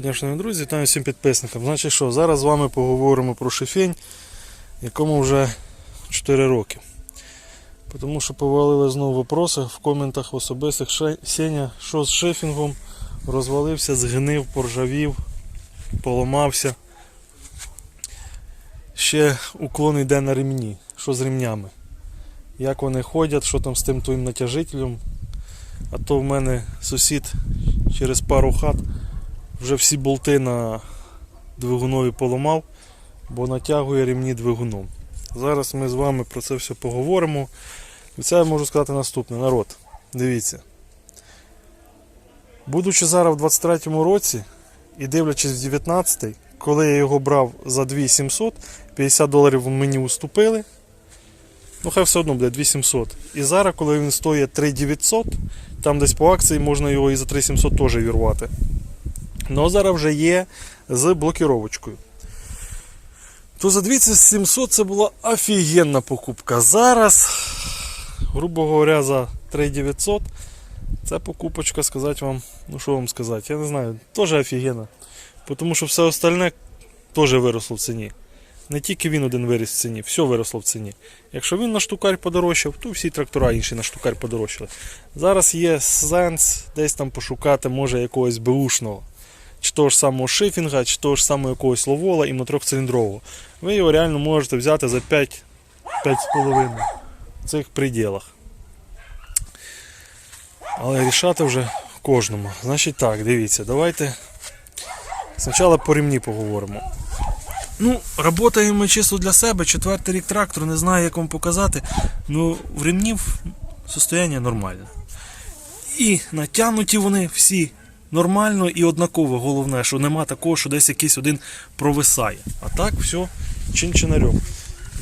Доброго дня, друзі, вітаю всім підписникам. Значить що, зараз з вами поговоримо про шифінь, якому вже 4 роки. Тому що повалили знову вопроси в коментах особистих. Сеня, що з шифінгом? Розвалився, згнив, поржавів, поламався. Ще уклон йде на ремні. Що з ремнями? Як вони ходять, що там з тим твоїм натяжителем. А то в мене сусід через пару хат вже всі болти на двигунові поламав, бо натягує ремні двигуном. Зараз ми з вами про це все поговоримо. І це я можу сказати наступне. Народ, дивіться. Будучи зараз в 23-му році і дивлячись в 19-й, коли я його брав за 2700, 50 доларів мені уступили. Ну, хай все одно буде 2700. І зараз, коли він стоїть 3900, там десь по акції можна його і за 3700 теж вірвати. Зараз вже є з блокіровочкою. То за 2700 це була офігенна покупка. Зараз, грубо говоря, за 3900 це покупочка, сказати вам, ну що вам сказати, я не знаю, теж офігенна. Тому що все остальне теж виросло в ціні. Не тільки він один виріс в ціні, все виросло в ціні. Якщо він на штукарь подорожчав, то всі трактора інші на штукарь подорожчали. Зараз є сенс десь там пошукати, може, якогось беушного чи того ж самого шифінга, чи того ж самого якогось ловола і трьохциліндрового. Ви його реально можете взяти за 5 5,5 в цих пределах. Але рішати вже кожному. Значить так, дивіться, давайте спочатку по ремні поговоримо. Ну, ми чисто для себе. Четвертий рік трактор, не знаю, як вам показати. Ну, в ремнів состояння нормальне. І натягнуті вони всі нормально і однаково. Головне, що нема такого, що десь якийсь один провисає. А так все чин-чинарем.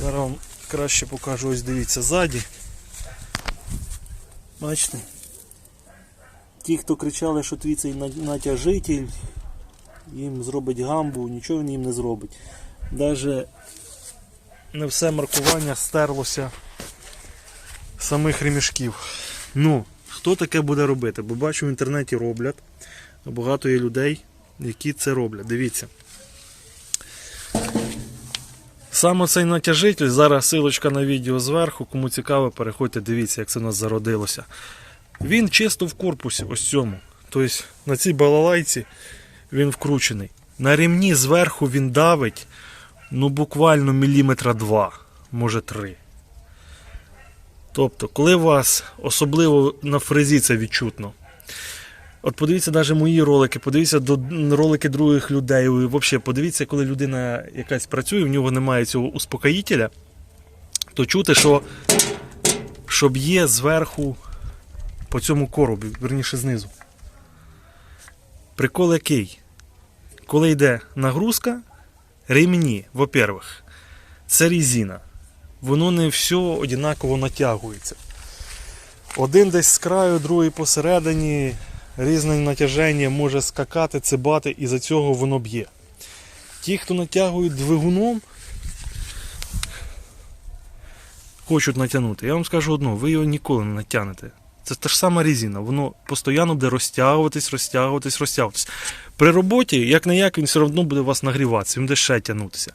Зараз вам краще покажу, ось дивіться ззаді. Бачите? Ті, хто кричали, що твій цей натяжитель, їм зробить гамбу, нічого він їм не зробить. Даже не все маркування стерлося самих ремішків. Ну, хто таке буде робити? Бо бачу в інтернеті роблять. Багато є людей, які це роблять. Дивіться. Саме цей натяжитель, зараз силочка на відео зверху, кому цікаво, переходьте, дивіться, як це у нас зародилося. Він чисто в корпусі, ось цьому. Тобто на цій балалайці він вкручений. На ремні зверху він давить ну буквально міліметра два, може три. Тобто, коли у вас, особливо на фрезі це відчутно. От подивіться навіть мої ролики, подивіться до ролики других людей. Взагалі, подивіться, коли людина якась працює, в нього немає цього успокоїтеля, то чути, що щоб є зверху по цьому коробі, верніше знизу. Прикол який? Коли йде нагрузка, ремні, во-первых, це резина. Воно не все однаково натягується. Один десь з краю, другий посередині, різне натяження може скакати, цибати, і за цього воно б'є. Ті, хто натягують двигуном, хочуть натягнути. Я вам скажу одно, ви його ніколи не натягнете. Це та ж сама резина, воно постійно буде розтягуватись, розтягуватись, розтягуватись. При роботі, як не як, він все одно буде вас нагріватися, він буде ще тягнутися.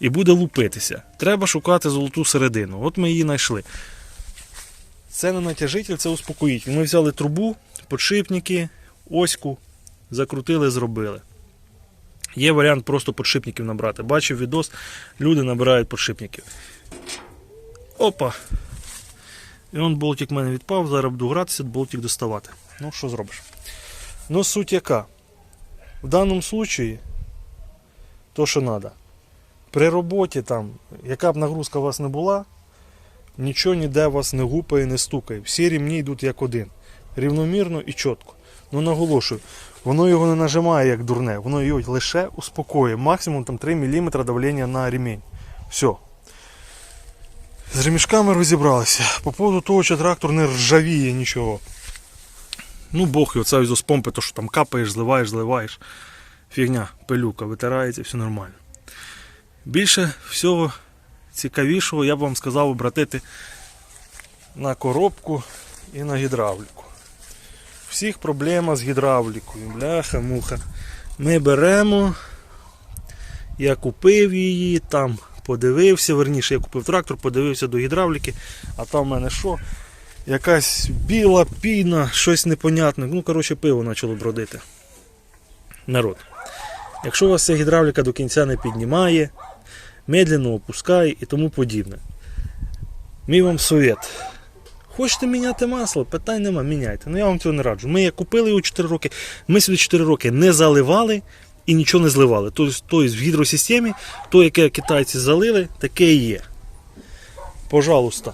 І буде лупитися. Треба шукати золоту середину. От ми її знайшли. Це не натяжитель, це успокоїтель. Ми взяли трубу, подшипники, оську, закрутили, зробили. Є варіант просто подшипників набрати. Бачив відос, люди набирають подшипників. Опа! І он болтик в мене відпав, зараз буду гратися, болтик доставати. Ну, що зробиш? Ну, суть яка? В даному случаї, то, що треба. При роботі, там, яка б нагрузка у вас не була, нічого ніде вас не гупає, не стукає. Всі рівні йдуть як один. Рівномірно і чітко. Ну наголошую, воно його не нажимає як дурне, воно його лише успокоює. Максимум там 3 мм давлення на ремінь. Все. З ремішками розібралися. По поводу того, що трактор не ржавіє нічого. Ну, Бог його це з помпи, то що там капаєш, зливаєш, зливаєш. Фігня, пилюка, витирається, все нормально. Більше всього цікавішого я б вам сказав обратити на коробку і на гідравліку. Всіх проблема з гідравлікою. Бляха, муха. Ми беремо. Я купив її, там подивився, верніше, я купив трактор, подивився до гідравліки, а там в мене що? Якась біла піна, щось непонятне. Ну, коротше, пиво почало бродити. Народ. Якщо у вас ця гідравліка до кінця не піднімає, медленно опускає і тому подібне. Мій вам совет. Хочете міняти масло? Питань нема, міняйте. Ну я вам цього не раджу. Ми як купили його 4 роки, ми сюди 4 роки не заливали і нічого не зливали. Тобто, в гідросистемі, то, яке китайці залили, таке і є. Пожалуйста.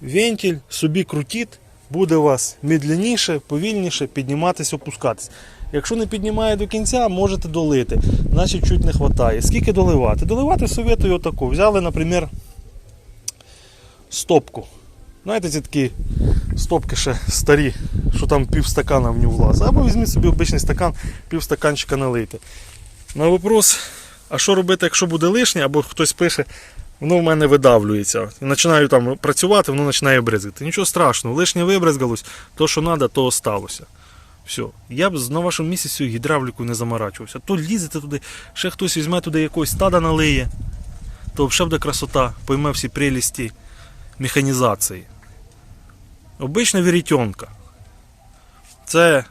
Вентиль собі крутіть, буде у вас медленніше, повільніше підніматися, опускатись. Якщо не піднімає до кінця, можете долити. Значить чуть не вистачає. Скільки доливати? Доливати советую отаку. Взяли, наприклад, стопку. Знаєте, ці такі стопки ще старі, що там пів стакана в нього влазить. Або візьміть собі обичний стакан, пів стаканчика налийте. На вопрос, а що робити, якщо буде лишнє, або хтось пише, воно в мене видавлюється. І починаю там працювати, воно починає бризгати. Нічого страшного, лишнє вибризгалось, то що треба, то осталося. Все. Я б на вашому місці цю гідравліку не заморачувався. То лізете туди, ще хтось візьме туди якогось стада налиє, то вже буде красота, пойме всі прелісті механізації. Обична вірітьонка. Це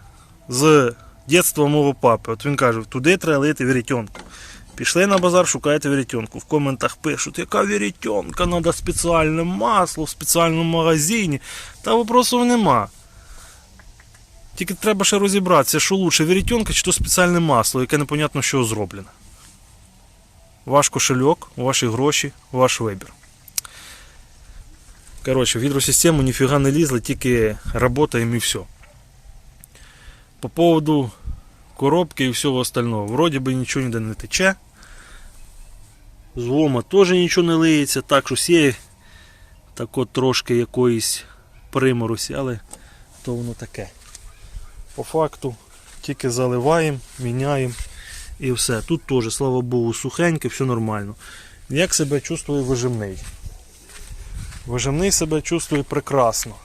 з дитинства мого папи. От він каже, туди треба лити вірітьонку. Пішли на базар, шукаєте вірітьонку. В коментах пишуть, яка вірітьонка, треба спеціальне масло в спеціальному магазині. Та вопросів нема. Тільки треба ще розібратися, що лучше вірітьонка чи то спеціальне масло, яке непонятно що зроблене. Ваш кошельок, ваші гроші, ваш вибір. Коротше, в гідросистему ніфіга не лізли, тільки работаємо і все. По поводу коробки і всього остального. Вроді би нічого ніде не тече. З лома теж нічого не лиється, так щось є так от трошки якоїсь приморосі, але то воно таке. По факту тільки заливаємо, міняємо і все. Тут теж, слава Богу, сухеньке, все нормально. Як себе чувствує вижимний? Вижимний себе чувствує прекрасно.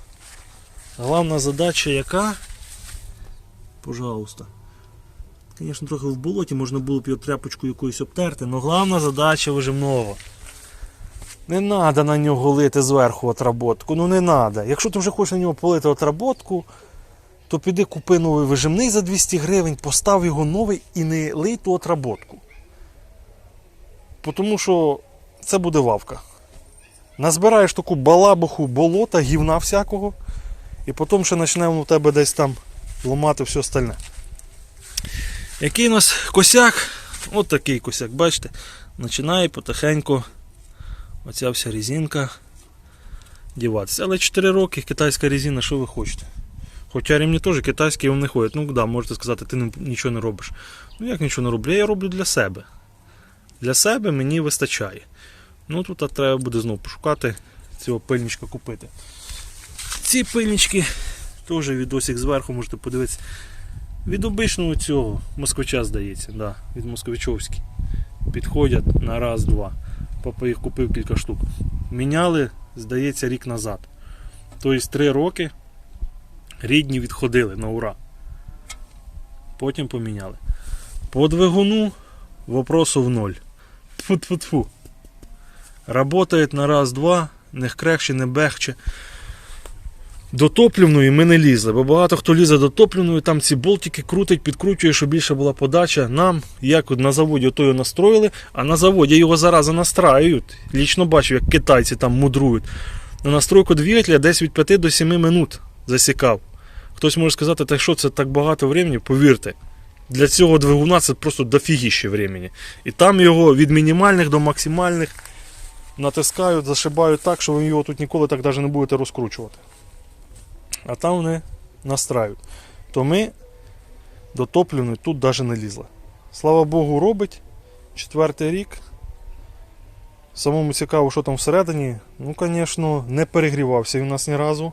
Головна задача яка? Пожалуйста. Звісно, трохи в болоті можна було б його тряпочку якоюсь обтерти, але головна задача вижимного. Не треба на нього лити зверху отработку. Ну не треба. Якщо ти вже хочеш на нього полити отработку, то піди купи новий вижимний за 200 гривень, постав його новий і не лий ту отработку. Тому що це буде вавка. Назбираєш таку балабуху болота, гівна всякого, і потім ще почне в тебе десь там ламати все остальне. Який у нас косяк? От такий косяк, бачите? Починає потихеньку оця вся резинка діватися. Але 4 роки китайська резина, що ви хочете? Хоча ремні теж китайські вони ходять. Ну да, можете сказати, ти нічого не робиш. Ну як нічого не роблю? Я роблю для себе. Для себе мені вистачає. Ну тут треба буде знову пошукати цього пильничка купити. Ці пильнички теж відосик зверху можете подивитися. Від обичного цього москвича здається, да, від москвичовський. Підходять на раз-два. Папа їх купив кілька штук. Міняли, здається, рік назад. Тобто три роки рідні відходили на ура. Потім поміняли. По двигуну вопросу в ноль. Тфу-тфу-тфу. Работает на раз-два, не крехче, не бехче. До топливної ми не лізли, бо багато хто лізе до топливної, там ці болтики крутить, підкручує, щоб більше була подача. Нам, як на заводі, ото його настроїли, а на заводі його зараза настраюють. Лічно бачив, як китайці там мудрують. На настройку двигателя десь від 5 до 7 минут засікав. Хтось може сказати, так що це так багато времени, повірте. Для цього двигуна це просто дофігіще времени. І там його від мінімальних до максимальних натискають, зашибають так, що ви його тут ніколи так навіть не будете розкручувати. А там вони настраюють. То ми до топливної тут навіть не лізли. Слава Богу, робить. Четвертий рік. Самому цікаво, що там всередині. Ну, звісно, не перегрівався він у нас ні разу.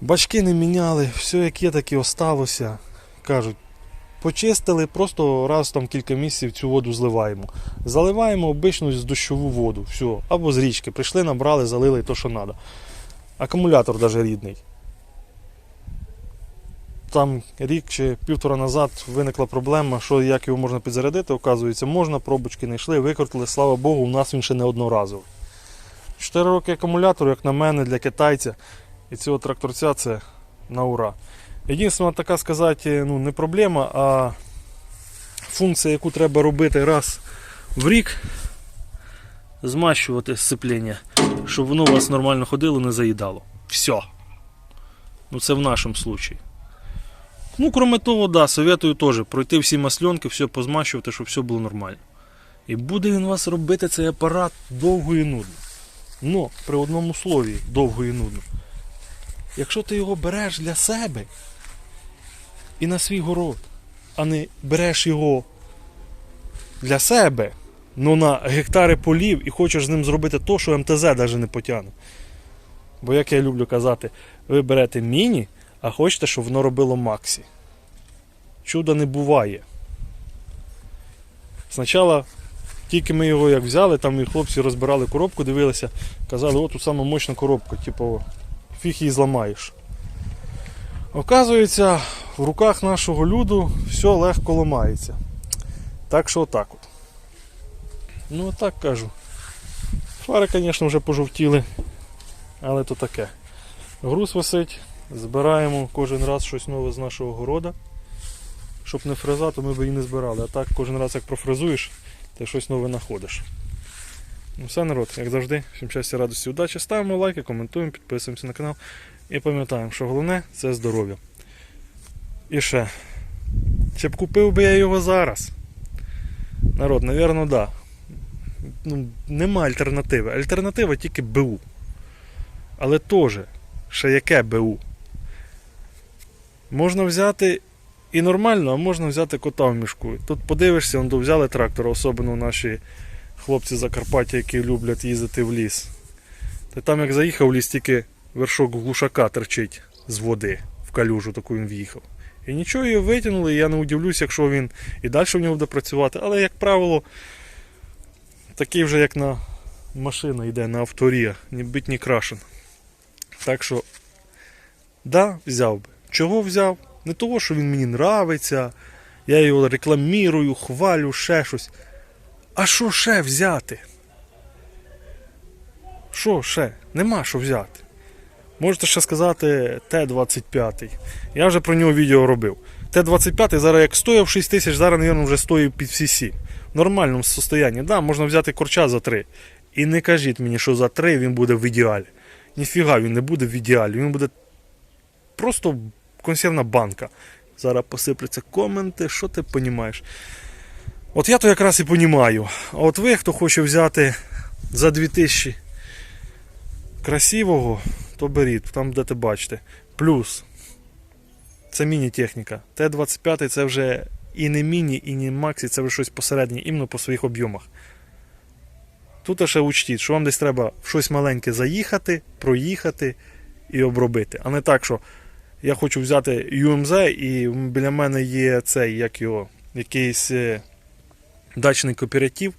Бачки не міняли, все як є, так і осталося. Кажуть, почистили, просто раз там кілька місяців цю воду зливаємо. Заливаємо обичну з дощову воду. Все. Або з річки. Прийшли, набрали, залили то, що треба. Акумулятор навіть рідний. там рік чи півтора назад виникла проблема, що як його можна підзарядити. Оказується, можна, пробочки не йшли, викрутили, слава Богу, у нас він ще не одноразовий. 4 роки акумулятор, як на мене, для китайця. І цього тракторця це на ура. Єдине, така сказати, ну, не проблема, а функція, яку треба робити раз в рік, змащувати сцеплення, щоб воно у вас нормально ходило, не заїдало. Все. Ну це в нашому случаї. Ну, кроме того, да, советую теж пройти всі масленки, все позмащувати, щоб все було нормально. І буде він у вас робити цей апарат довго і нудно. Ну, при одному слові довго і нудно. Якщо ти його береш для себе і на свій город, а не береш його для себе, ну на гектари полів і хочеш з ним зробити то, що МТЗ навіть не потягне. Бо як я люблю казати, ви берете міні, а хочете, щоб воно робило Максі. Чуда не буває. Спочатку, тільки ми його як взяли, там і хлопці розбирали коробку, дивилися, казали, от тут сама мощна коробка, типу, фіг її зламаєш. Оказується, в руках нашого люду все легко ламається. Так що отак от. Ну так кажу. Фари, звісно, вже пожовтіли, але то таке. Груз висить, збираємо кожен раз щось нове з нашого города. Щоб не фреза, то ми б її не збирали. А так кожен раз як профрезуєш, ти щось нове знаходиш. Ну все, народ, як завжди, всім щастя, радості, удачі. Ставимо лайки, коментуємо, підписуємося на канал. І пам'ятаємо, що головне це здоров'я. І ще. Чи б купив би я його зараз? Народ, напевно, да. Ну, нема альтернативи. Альтернатива тільки БУ. Але теж, ще яке БУ? Можна взяти і нормально, а можна взяти кота в мішку. Тут подивишся, он взяли трактор, особливо наші хлопці Закарпаття, які люблять їздити в ліс. Та там як заїхав в ліс, тільки вершок глушака терчить з води в калюжу, таку він в'їхав. І нічого його витягнули, і я не удивлюсь, якщо він і далі в нього буде працювати. Але, як правило, такий вже як на машина йде на авторія, ні бить, крашен. Так що, да, взяв би. Чого взяв? Не того, що він мені нравиться, я його рекламірую, хвалю, ще щось. А що ще взяти? Що ще? Нема що взяти. Можете ще сказати Т-25. Я вже про нього відео робив. Т-25 зараз як стояв 6 тисяч, зараз, мабуть, вже стоїть під всі. В нормальному состоянні. Да, можна взяти корча за 3. І не кажіть мені, що за 3 він буде в ідеалі. Ніфіга він не буде в ідеалі. Він буде просто консервна банка. Зараз посипляться коменти, що ти розумієш. От я то якраз і розумію. А от ви, хто хоче взяти за 2000 красивого, то беріть, там будете бачите. Плюс це міні-техніка. Т-25 це вже і не міні, і не максі, це вже щось посереднє, іменно по своїх об'ємах. Тут ще учтіть, що вам десь треба щось маленьке заїхати, проїхати і обробити. А не так, що я хочу взяти UMZ і біля мене є цей, як його, якийсь е, дачний кооператив.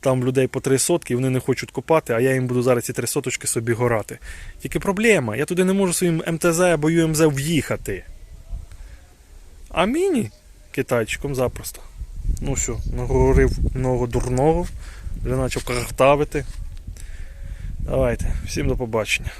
Там людей по три сотки, вони не хочуть копати, а я їм буду зараз ці три соточки собі горати. Тільки проблема, я туди не можу своїм МТЗ або ЮМЗ в'їхати. А міні китайчиком запросто. Ну що, наговорив много дурного, вже почав картавити. Давайте, всім до побачення.